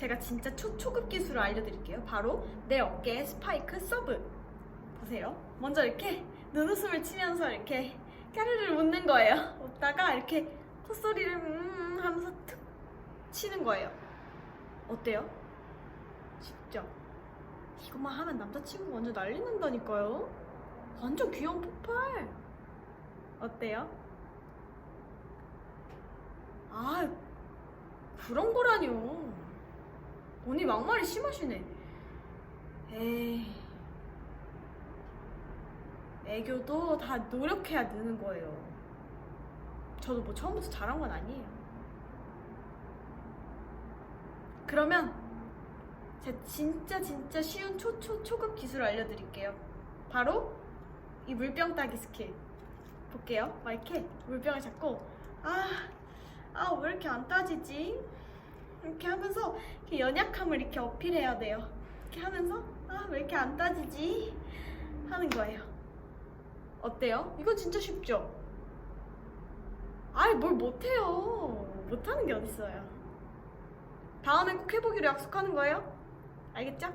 제가 진짜 초, 초급 기술을 알려드릴게요. 바로 내 어깨에 스파이크 서브. 보세요. 먼저 이렇게 눈웃음을 치면서 이렇게 까르르 웃는 거예요. 웃다가 이렇게 콧소리를 음 하면서 툭 치는 거예요. 어때요? 쉽죠? 이것만 하면 남자친구 완전 난리 난다니까요. 완전 귀여운 폭발. 어때요? 아, 그런 거라뇨. 언니 막말이 심하시네. 에이. 애교도 다 노력해야 느는 거예요. 저도 뭐 처음부터 잘한 건 아니에요. 그러면 제가 진짜 진짜 쉬운 초초 초급 기술 알려드릴게요. 바로 이 물병 따기 스킬. 볼게요. 막 이렇게 물병을 잡고 아, 아 왜 이렇게 안 따지지? 이렇게 하면서 이렇게 연약함을 이렇게 어필해야 돼요. 이렇게 하면서 아 왜 이렇게 안 따지지? 하는 거예요. 어때요? 이거 진짜 쉽죠? 아이 뭘 못해요. 못하는 게 어딨어요. 다음엔 꼭 해보기로 약속하는 거예요. 알겠죠?